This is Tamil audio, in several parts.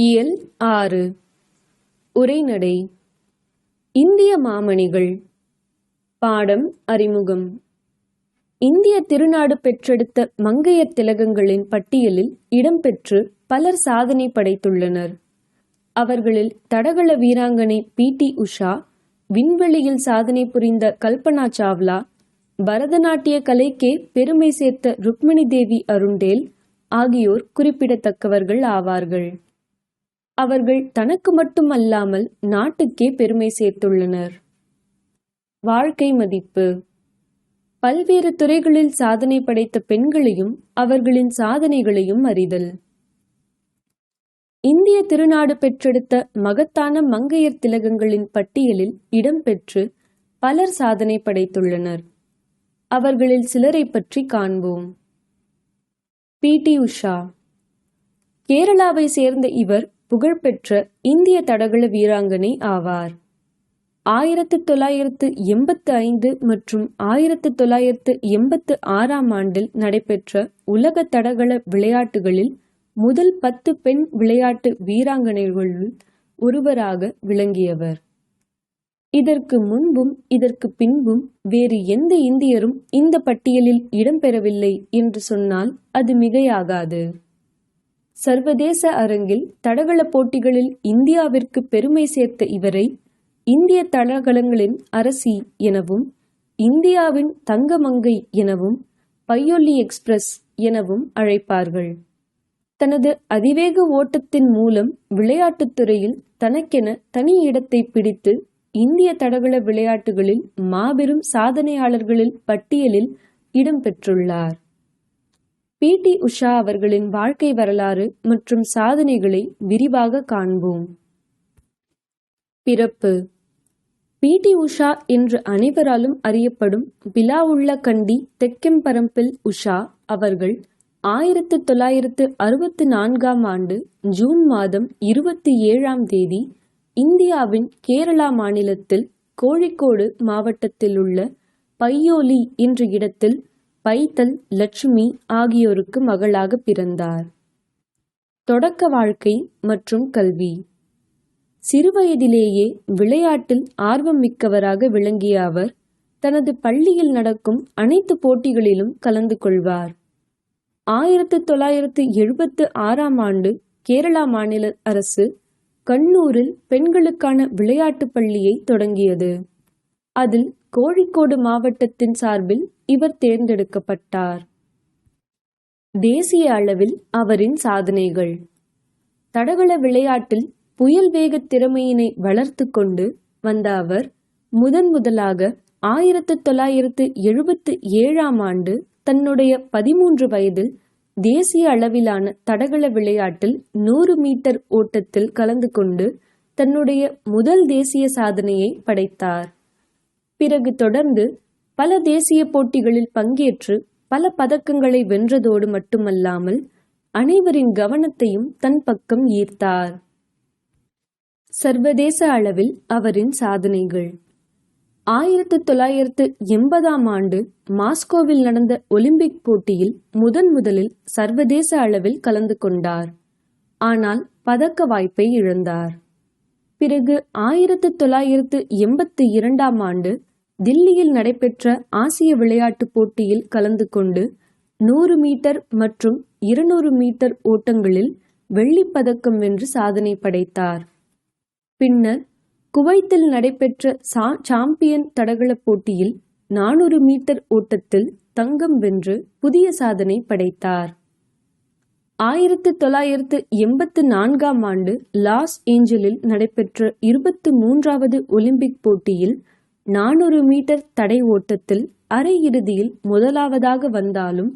இயல் ஆறு. உரைநடை. இந்திய மாமணிகள். பாடம் அறிமுகம். இந்திய திருநாடு பெற்றெடுத்த மங்கையர் திலகங்களின் பட்டியலில் இடம்பெற்று பலர் சாதனை படைத்துள்ளனர். அவர்களில் தடகள வீராங்கனை பி. டி. உஷா விண்வெளியில் சாதனை புரிந்த கல்பனா சாவ்லா பரதநாட்டிய கலைக்கே பெருமை சேர்த்த ருக்மிணி தேவி அருண்டேல் ஆகியோர் குறிப்பிடத்தக்கவர்கள் ஆவார்கள். அவர்கள் தனக்கு மட்டுமல்லாமல் நாட்டுக்கே பெருமை சேர்த்துள்ளனர். வாழ்க்கை மதிப்பு. பல்வேறு துறைகளில் சாதனை படைத்த பெண்களையும் அவர்களின் சாதனைகளையும் அறிதல். இந்திய திருநாடு பெற்றெடுத்த மகத்தான மங்கையர் திலகங்களின் பட்டியலில் இடம்பெற்று பலர் சாதனை படைத்துள்ளனர். அவர்களில் சிலரை பற்றி காண்போம். பி. டி. உஷா. கேரளாவை சேர்ந்த இவர் புகழ்பெற்ற இந்திய தடகள வீராங்கனை ஆவார். ஆயிரத்து தொள்ளாயிரத்து எண்பத்து ஐந்து மற்றும் ஆயிரத்து தொள்ளாயிரத்து எண்பத்து ஆறாம் ஆண்டில் நடைபெற்ற உலக தடகள விளையாட்டுகளில் முதல் பத்து பெண் விளையாட்டு வீராங்கனைகளுள் ஒருவராக விளங்கியவர். இதற்கு முன்பும் இதற்கு பின்பும் வேறு எந்த இந்தியரும் இந்த பட்டியலில் இடம்பெறவில்லை என்று சொன்னால் அது மிகையாகாது. சர்வதேச அரங்கில் தடகள போட்டிகளில் இந்தியாவிற்கு பெருமை சேர்த்த இவரை இந்திய தடகளங்களின் அரசி எனவும் இந்தியாவின் தங்கமங்கை எனவும் பையொல்லி எக்ஸ்பிரஸ் எனவும் அழைப்பார்கள். தனது அதிவேக ஓட்டத்தின் மூலம் விளையாட்டுத் துறையில் தனக்கென தனி இடத்தை பிடித்து இந்திய தடகள விளையாட்டுகளில் மாபெரும் சாதனையாளர்களில் பட்டியலில் இடம்பெற்றுள்ளார் பி. டி. உஷா அவர்களின் வாழ்க்கை வரலாறு மற்றும் சாதனைகளை விரிவாக காண்போம். பிறப்பு. பி. டி. உஷா என்று அனைவராலும் அறியப்படும் பிலாவுள்ள கண்டி தெக்கெம்பரம்பில் உஷா அவர்கள் ஆயிரத்து தொள்ளாயிரத்து அறுபத்து நான்காம் ஆண்டு ஜூன் மாதம் இருபத்தி ஏழாம் தேதி இந்தியாவின் கேரளா மாநிலத்தில் கோழிக்கோடு மாவட்டத்தில் உள்ள பையோலி என்ற இடத்தில் வைத்தல் லட்சுமி ஆகியோருக்கு மகளாக பிறந்தார். தொடக்க வாழ்க்கை மற்றும் கல்வி. சிறுவயதிலேயே விளையாட்டில் ஆர்வம் மிக்கவராக விளங்கிய அவர் தனது பள்ளியில் நடக்கும் அனைத்து போட்டிகளிலும் கலந்து கொள்வார். ஆயிரத்து தொள்ளாயிரத்து எழுபத்து ஆறாம் ஆண்டு கேரளா மாநில அரசு கண்ணூரில் பெண்களுக்கான விளையாட்டு பள்ளியை தொடங்கியது. அதில் கோழிக்கோடு மாவட்டத்தின் சார்பில் இவர் தேர்ந்தெடுக்கப்பட்டார். தேசிய அளவில் அவரின் சாதனைகள். தடகள விளையாட்டில் புயல் வேக திறமையினை வளர்த்து கொண்டு வந்த அவர் முதன் முதலாக ஆயிரத்து தொள்ளாயிரத்து எழுபத்து ஏழாம் ஆண்டு தன்னுடைய பதிமூன்று வயதில் தேசிய அளவிலான தடகள விளையாட்டில் நூறு மீட்டர் ஓட்டத்தில் கலந்து கொண்டு தன்னுடைய முதல் தேசிய சாதனையை படைத்தார். பிறகு தொடர்ந்து பல தேசிய போட்டிகளில் பங்கேற்று பல பதக்கங்களை வென்றதோடு மட்டுமல்லாமல் அனைவரின் கவனத்தையும் தன் பக்கம் ஈர்த்தார். சர்வதேச அளவில் அவரின் சாதனைகள். ஆயிரத்து தொள்ளாயிரத்து எண்பதாம் ஆண்டு மாஸ்கோவில் நடந்த ஒலிம்பிக் போட்டியில் முதன் முதலில் சர்வதேச அளவில் கலந்து கொண்டார். ஆனால் பதக்க வாய்ப்பை இழந்தார். பிறகு ஆயிரத்து தொள்ளாயிரத்து எண்பத்தி இரண்டாம் ஆண்டு தில்லியில் நடைபெற்ற ஆசிய விளையாட்டுப் போட்டியில் கலந்து கொண்டு நூறு மீட்டர் மற்றும் இருநூறு மீட்டர் ஓட்டங்களில் வெள்ளிப் பதக்கம் வென்று சாதனை படைத்தார். பின்னர் குவைத்தில் நடைபெற்ற சா சாம்பியன் தடகள போட்டியில் நானூறு மீட்டர் ஓட்டத்தில் தங்கம் வென்று புதிய சாதனை படைத்தார். ஆயிரத்து தொள்ளாயிரத்து எண்பத்து நான்காம் ஆண்டு லாஸ் ஏஞ்சலில் நடைபெற்ற இருபத்து மூன்றாவது ஒலிம்பிக் போட்டியில் நானூறு மீட்டர் தடை ஓட்டத்தில் அரையிறுதியில் முதலாவதாக வந்தாலும்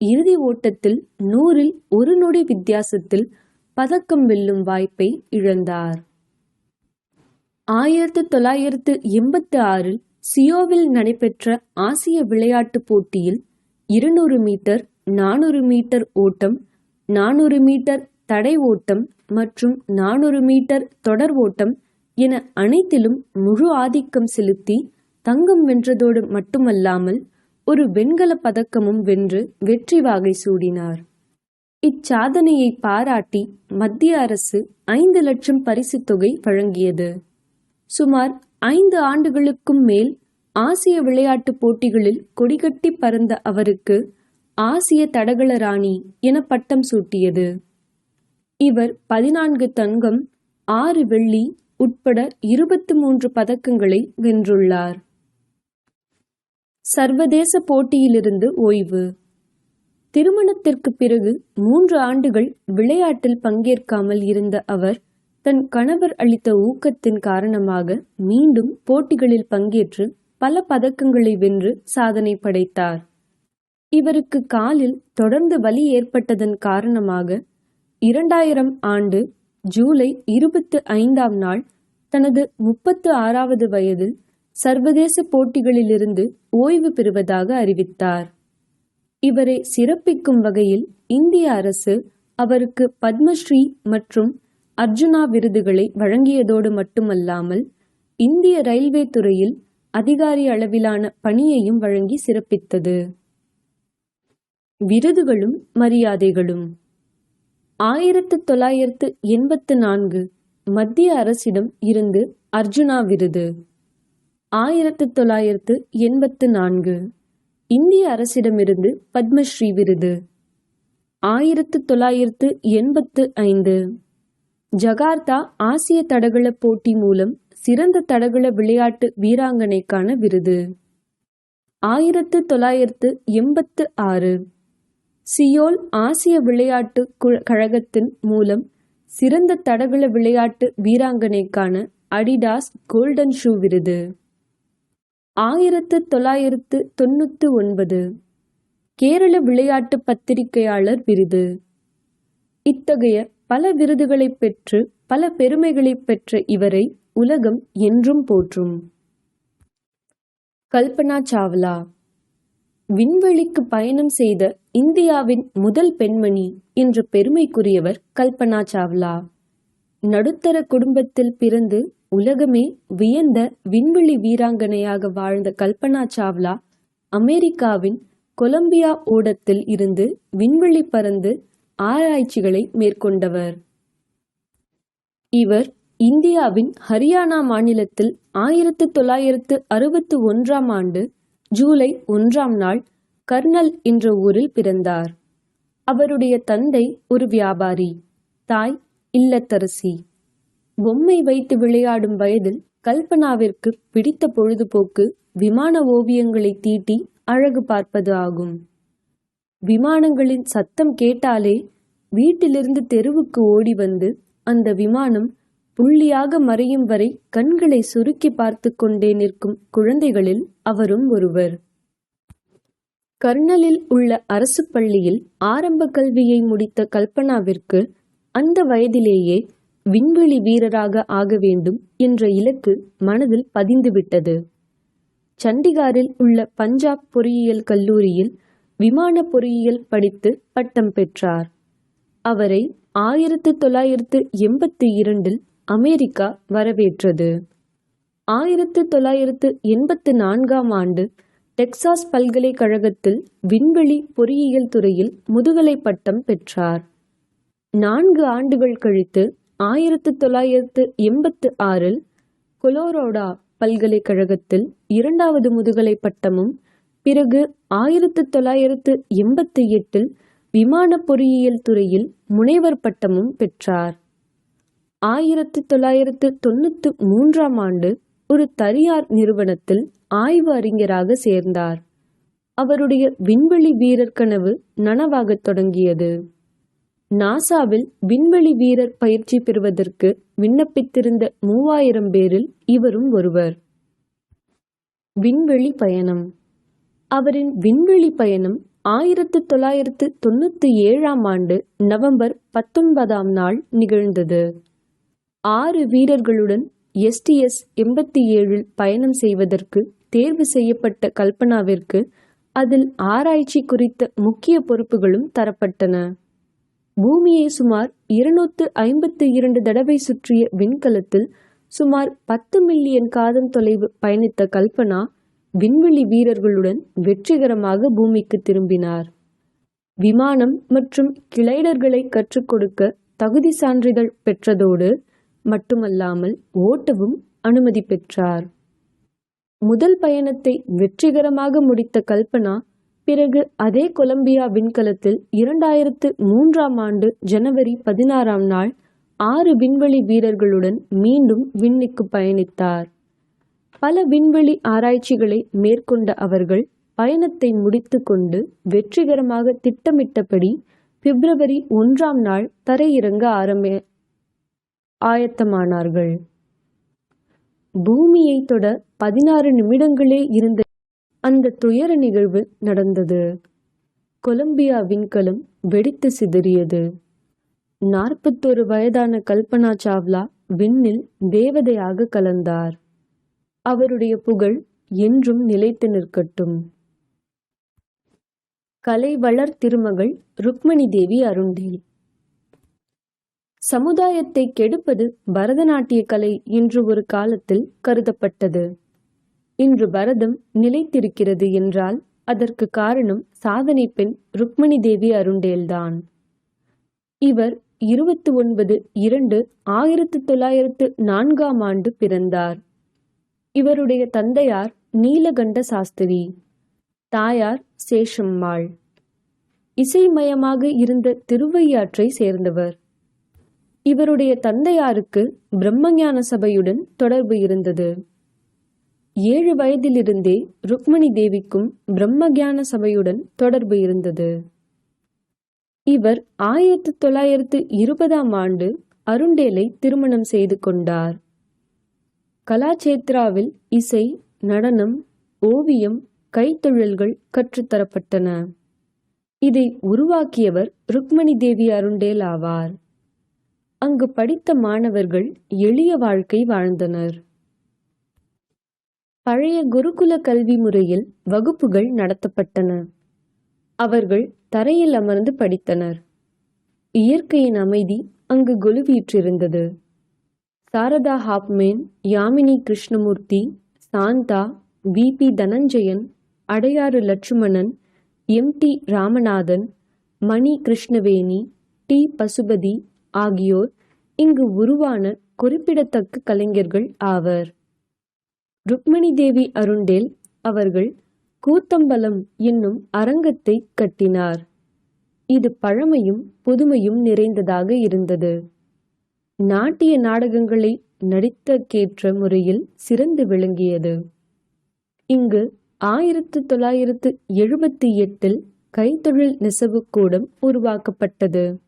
இறுதி ஓட்டத்தில் நூறில் ஒரு நொடி வித்தியாசத்தில் பதக்கம் வெல்லும் வாய்ப்பை இழந்தார். ஆயிரத்து தொள்ளாயிரத்து எண்பத்தி ஆறில் சியோவில் நடைபெற்ற ஆசிய விளையாட்டுப் போட்டியில் இருநூறு மீட்டர் நானூறு மீட்டர் ஓட்டம் நானூறு மீட்டர் தடை ஓட்டம் மற்றும் நானூறு மீட்டர் தொடர் ஓட்டம் என அனைத்திலும் முழு ஆதிக்கம் செலுத்தி தங்கம் வென்றதோடு மட்டுமல்லாமல் ஒரு வெண்கல பதக்கமும் வென்று வெற்றி வாகை சூடினார். இச்சாதனையை பாராட்டி மத்திய அரசு ஐந்து லட்சம் பரிசுத் தொகை வழங்கியது. சுமார் ஐந்து ஆண்டுகளுக்கும் மேல் ஆசிய விளையாட்டுப் போட்டிகளில் கொடிகட்டி பறந்த அவருக்கு ஆசிய தடகள ராணி என பட்டம் சூட்டியது. இவர் பதினான்கு தங்கம் ஆறு வெள்ளி உட்பட இருபத்து மூன்று பதக்கங்களை வென்றுள்ளார். சர்வதேச போட்டியிலிருந்து ஓய்வு. திருமணத்திற்கு பிறகு மூன்று ஆண்டுகள் விளையாட்டில் பங்கேற்காமல் இருந்த அவர் தன் கணவர் அளித்த ஊக்கத்தின் காரணமாக மீண்டும் போட்டிகளில் பங்கேற்று பல பதக்கங்களை வென்று சாதனை படைத்தார். இவருக்கு காலில் தொடர்ந்து வலி ஏற்பட்டதன் காரணமாக இரண்டாயிரம் ஆண்டு ஜூலை இருபத்து ஐந்தாம் நாள் தனது முப்பத்து ஆறாவது வயதில் சர்வதேச போட்டிகளிலிருந்து ஓய்வு பெறுவதாக அறிவித்தார். இவரை சிறப்பிக்கும் வகையில் இந்திய அரசு அவருக்கு பத்மஸ்ரீ மற்றும் அர்ஜுனா விருதுகளை வழங்கியதோடு மட்டுமல்லாமல் இந்திய ரயில்வே துறையில் அதிகாரி அளவிலான பணியையும் வழங்கி சிறப்பித்தது. விருதுகளும் மரியாதைகளும் ஆயிரத்து தொள்ளாயிரத்து எண்பத்து நான்கு மத்திய அரசிடம் இருந்து அர்ஜுனா விருது. ஆயிரத்து தொள்ளாயிரத்து எண்பத்து நான்கு இந்திய அரசிடமிருந்து பத்மஸ்ரீ விருது. ஆயிரத்து தொள்ளாயிரத்து எண்பத்து ஐந்து ஜகார்த்தா ஆசிய தடகள போட்டி மூலம் சிறந்த தடகள விளையாட்டு வீராங்கனைக்கான விருது. ஆயிரத்து தொள்ளாயிரத்து எண்பத்து ஆறு சியோல் ஆசிய விளையாட்டு கழகத்தின் மூலம் சிறந்த தடகள விளையாட்டு வீராங்கனைக்கான அடிடாஸ் கோல்டன் ஷூ விருது. ஆயிரத்து தொள்ளாயிரத்து தொண்ணூற்று ஒன்பது. கேரள விளையாட்டு பத்திரிகையாளர் விருது. இத்தகைய பல விருதுகளை பெற்று பல பெருமைகளை பெற்ற இவரை உலகம் என்றும் போற்றும். கல்பனா சாவ்லா விண்வெளிக்கு பயணம் செய்த இந்தியாவின் முதல் பெண்மணி என்ற பெருமைக்குரியவர் கல்பனா சாவ்லா. நடுத்தர குடும்பத்தில் பிறந்து உலகமே வியந்த விண்வெளி வீராங்கனையாக வாழ்ந்த கல்பனா சாவ்லா அமெரிக்காவின் கொலம்பியா ஓடத்தில் இருந்து விண்வெளி பறந்து ஆராய்ச்சிகளை மேற்கொண்டவர். இவர் இந்தியாவின் ஹரியானா மாநிலத்தில் ஆயிரத்து தொள்ளாயிரத்து அறுபத்து ஒன்றாம் ஆண்டு ஜூலை ஒன்றாம் நாள் கர்னல் என்ற ஊரில் பிறந்தார். அவருடைய தந்தை ஒரு வியாபாரி தாய் இல்லத்தரசி. பொம்மை வைத்து விளையாடும் வயதில் கல்பனாவிற்கு பிடித்த பொழுதுபோக்கு விமான ஓவியங்களை தீட்டி அழகு பார்ப்பது ஆகும். விமானங்களின் சத்தம் கேட்டாலே வீட்டிலிருந்து தெருவுக்கு ஓடி வந்து அந்த விமானம் புள்ளியாக மறையும் வரை கண்களை சுருக்கி பார்த்து கொண்டே நிற்கும் குழந்தைகளில் அவரும் ஒருவர். கர்னலில் உள்ள அரசு பள்ளியில் ஆரம்ப கல்வியை முடித்த கல்பனாவிற்கு அந்த வயதிலேயே விண்வெளி வீரராக ஆக வேண்டும் என்ற இலக்கு மனதில் பதிந்துவிட்டது. சண்டிகாரில் உள்ள பஞ்சாப் பொறியியல் கல்லூரியில் விமான பொறியியல் படித்து பட்டம் பெற்றார். அவரை ஆயிரத்து தொள்ளாயிரத்து எண்பத்தி இரண்டில் அமெரிக்கா வரவேற்றது. ஆயிரத்து தொள்ளாயிரத்து எண்பத்து நான்காம் ஆண்டு டெக்சாஸ் பல்கலைக்கழகத்தில் விண்வெளி பொறியியல் துறையில் முதுகலை பட்டம் பெற்றார். நான்கு ஆண்டுகள் கழித்து ஆயிரத்து தொள்ளாயிரத்து எண்பத்து ஆறில் கொலோரோடா பல்கலைக்கழகத்தில் இரண்டாவது முதுகலை பட்டமும் பிறகு ஆயிரத்து தொள்ளாயிரத்து எண்பத்தி எட்டில் விமான பொறியியல் துறையில் முனைவர் பட்டமும் பெற்றார். ஆயிரத்து தொள்ளாயிரத்து தொண்ணூத்து மூன்றாம் ஆண்டு ஒரு தனியார் நிறுவனத்தில் ஆய்வு அறிஞராக சேர்ந்தார். அவருடைய விண்வெளி வீரர் கனவு நனவாகத் தொடங்கியது. நாசாவில் விண்வெளி வீரர் பயிற்சி பெறுவதற்கு விண்ணப்பித்திருந்த மூவாயிரம் பேரில் இவரும் ஒருவர். விண்வெளி பயணம். அவரின் விண்வெளி பயணம் ஆயிரத்து தொள்ளாயிரத்து தொண்ணூத்தி ஏழாம் ஆண்டு நவம்பர் பத்தொன்பதாம் நாள் நிகழ்ந்தது. ஆறு வீரர்களுடன் எஸ்டிஎஸ் எண்பத்தி ஏழில் பயணம் செய்வதற்கு தேர்வு செய்யப்பட்ட கல்பனாவிற்கு அதில் ஆராய்ச்சி குறித்த முக்கிய பொறுப்புகளும் தரப்பட்டன. பூமியை சுமார் இருநூத்து ஐம்பத்து இரண்டு தடவை சுற்றிய விண்கலத்தில் சுமார் பத்து மில்லியன் காதம் தொலைவு பயணித்த கல்பனா விண்வெளி வீரர்களுடன் வெற்றிகரமாக பூமிக்கு திரும்பினார். விமானம் மற்றும் கிளைடர்களை கற்றுக் கொடுக்க தகுதி சான்றிதழ் பெற்றதோடு மட்டுமல்லாமல் ஓட்டவும் அனுமதி பெற்றார். முதல் பயணத்தை வெற்றிகரமாக முடித்த கல்பனா பிறகு அதே கொலம்பியா விண்கலத்தில் இரண்டாயிரத்து மூன்றாம் ஆண்டு ஜனவரி பதினாறாம் நாள் ஆறு விண்வெளி வீரர்களுடன் மீண்டும் விண்ணுக்கு பயணித்தார். பல விண்வெளி ஆராய்ச்சிகளை மேற்கொண்ட அவர்கள் பயணத்தை முடித்துக்கொண்டு வெற்றிகரமாக திட்டமிட்டபடி பிப்ரவரி ஒன்றாம் நாள் தரையிறங்க ஆரம்பி ஆயத்தமானார்கள். பூமியை தொட பதினாறு நிமிடங்களே இருந்த அந்த துயர நிகழ்வு நடந்தது. கொலம்பியா விண்கலம் வெடித்து சிதறியது. நாற்பத்தொரு வயதான கல்பனா சாவ்லா விண்ணில் தேவதையாக கலந்தார். அவருடைய புகழ் என்றும் நிலைத்து நிற்கட்டும். கலை வளர் திருமகள் ருக்மணி தேவி அருண்டேல் சமுதாயத்தை கெடுப்பது பரதநாட்டிய கலை என்று ஒரு காலத்தில் கருதப்பட்டது. இன்று பரதம் நிலைத்திருக்கிறது என்றால் அதற்கு காரணம் சாதனை பெண் ருக்மணி தேவி அருண்டேல்தான். இவர் இருபத்தி ஒன்பது இரண்டு ஆயிரத்து தொள்ளாயிரத்து நான்காம் ஆண்டு பிறந்தார். இவருடைய தந்தையார் நீலகண்ட சாஸ்திரி தாயார் சேஷம்மாள். இசைமயமாக இருந்த திருவையாற்றை சேர்ந்தவர். இவருடைய தந்தையாருக்கு பிரம்மஞான சபையுடன் தொடர்பு இருந்தது. ஏழு வயதிலிருந்தே ருக்மணி தேவிக்கும் பிரம்மஞான சபையுடன் தொடர்பு இருந்தது. இவர் ஆயிரத்து தொள்ளாயிரத்து இருபதாம் ஆண்டு அருண்டேலை திருமணம் செய்து கொண்டார். கலாச்சேத்ராவில் இசை நடனம் ஓவியம் கைத்தொழில்கள் கற்றுத்தரப்பட்டன இதை உருவாக்கியவர் ருக்மணி தேவி அருண்டேல் ஆவார். அங்கு படித்த மாணவர்கள் எளிய வாழ்க்கை வாழ்ந்தனர். பழைய குருகுல கல்வி முறையில் வகுப்புகள் நடத்தப்பட்டன. அவர்கள் தரையில் அமர்ந்து படித்தனர். இயற்கையின் அமைதி அங்கு கொலுவீற்றிருந்தது. Sarada Hoffman Yamini Krishnamurthy Shanta V P Dhananjayan Adyar Lakshmanan M D Ramanathan Mani Krishnaveni T Pasupathi ஆகியோர் இங்கு உருவான குறிப்பிடத்தக்க கலைஞர்கள் ஆவர். ருக்மணி தேவி அருண்டேல் அவர்கள் கூத்தம்பலம் என்னும் அரங்கத்தை கட்டினார். இது பழமையும் புதுமையும் நிறைந்ததாக இருந்தது. நாட்டிய நாடகங்களை நடித்தக்கேற்ற முறையில் சிறந்து விளங்கியது. இங்கு ஆயிரத்து தொள்ளாயிரத்து எழுபத்தி எட்டில் கைத்தொழில் நெசவு கூடம் உருவாக்கப்பட்டது.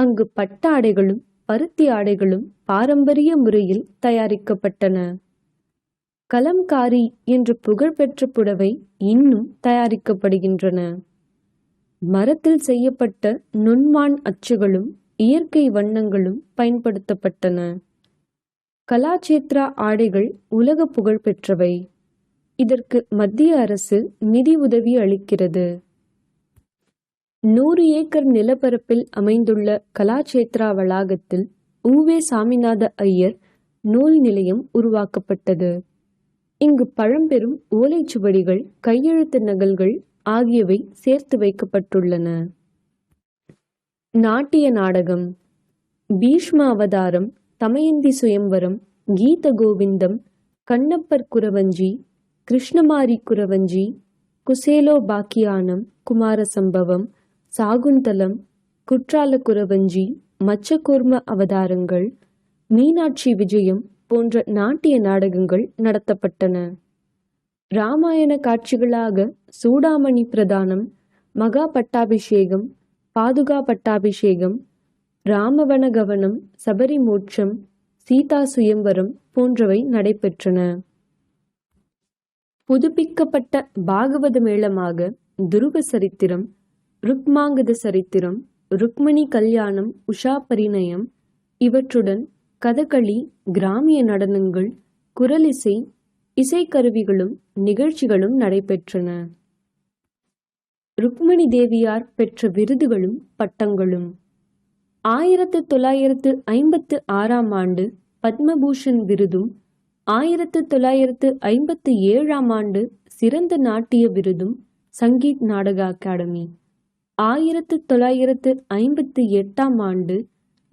அங்கு பட்டாடைகளும் பருத்தி ஆடைகளும் பாரம்பரிய முறையில் தயாரிக்கப்பட்டன. கலம்காரி என்ற புகழ்பெற்ற புடவை இன்னும் தயாரிக்கப்படுகின்றன. மரத்தில் செய்யப்பட்ட நுண்மான் அச்சுகளும் இயற்கை வண்ணங்களும் பயன்படுத்தப்பட்டன. கலாச்சேத்ரா ஆடைகள் உலக புகழ் பெற்றவை. இதற்கு மத்திய அரசு நிதி உதவி அளிக்கிறது. நூறு ஏக்கர் நிலப்பரப்பில் அமைந்துள்ள கலாச்சேத்ரா வளாகத்தில் உவே சாமிநாத ஐயர் நூல் நிலையம் உருவாக்கப்பட்டது. இங்கு பழம்பெரும் ஓலைச்சுவடிகள் கையெழுத்து நகல்கள் ஆகியவை சேர்த்து வைக்கப்பட்டுள்ளன. நாட்டிய நாடகம். பீஷ்ம அவதாரம் தமயந்தி சுயம்வரம் கீத கோவிந்தம் கண்ணப்பர் குரவஞ்சி கிருஷ்ணமாரி குரவஞ்சி குசேலோ பாக்கியானம் குமார சம்பவம் சாகுந்தலம் குற்றால குரவஞ்சி மச்சக்கூர்ம அவதாரங்கள் மீனாட்சி விஜயம் போன்ற நாட்டிய நாடகங்கள் நடத்தப்பட்டன. ராமாயண காட்சிகளாக சூடாமணி பிரதானம் மகா பட்டாபிஷேகம் பாதுகா பட்டாபிஷேகம் ராமவன கவனம் சபரி மோட்சம் சீதா சுயம்வரம் போன்றவை நடைபெற்றன. புதுப்பிக்கப்பட்ட பாகவத மேளமாக துருவ சரித்திரம் ருக்மாங்கத சரித்திரம் ருக்மணி கல்யாணம் உஷா பரிணயம் இவற்றுடன் கதகளி கிராமிய நடனங்கள் குரலிசை இசைக்கருவிகளும் நிகழ்ச்சிகளும் நடைபெற்றன. ருக்மணி தேவியார் பெற்ற விருதுகளும் பட்டங்களும். ஆயிரத்து தொள்ளாயிரத்து ஐம்பத்து ஆறாம் ஆண்டு பத்மபூஷன் விருதும் ஆயிரத்து தொள்ளாயிரத்து ஐம்பத்து ஏழாம் ஆண்டு சிறந்த நாட்டிய விருதும் சங்கீத் நாடக அகாடமி. ஆயிரத்து தொள்ளாயிரத்து ஐம்பத்து எட்டாம் ஆண்டு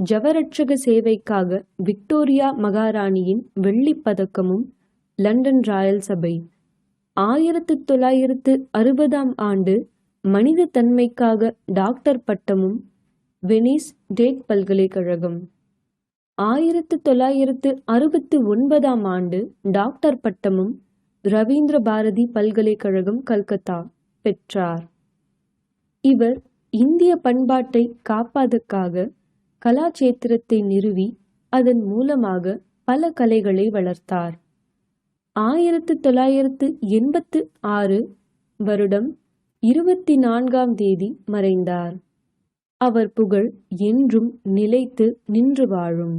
ஜவரட்சக சேவைக்காக விக்டோரியா மகாராணியின் வெள்ளிப் பதக்கமும் லண்டன் ராயல் சபை. ஆயிரத்து தொள்ளாயிரத்து அறுபதாம் ஆண்டு மனித தன்மைக்காக டாக்டர் பட்டமும் வெனிஸ் டேக் பல்கலைக்கழகம். ஆயிரத்து தொள்ளாயிரத்து அறுபத்து ஒன்பதாம் ஆண்டு டாக்டர் பட்டமும் ரவீந்திர பாரதி பல்கலைக்கழகம் கல்கத்தா பெற்றார். இவர் இந்திய பண்பாட்டை காப்பதற்காக கலாச்சேத்திரத்தை நிறுவி அதன் மூலமாக பல கலைகளை வளர்த்தார். ஆயிரத்து தொள்ளாயிரத்து எண்பத்து ஆறு வருடம் இருபத்தி நான்காம் தேதி மறைந்தார். அவர் புகழ் என்றும் நிலைத்து நின்று வாழும்.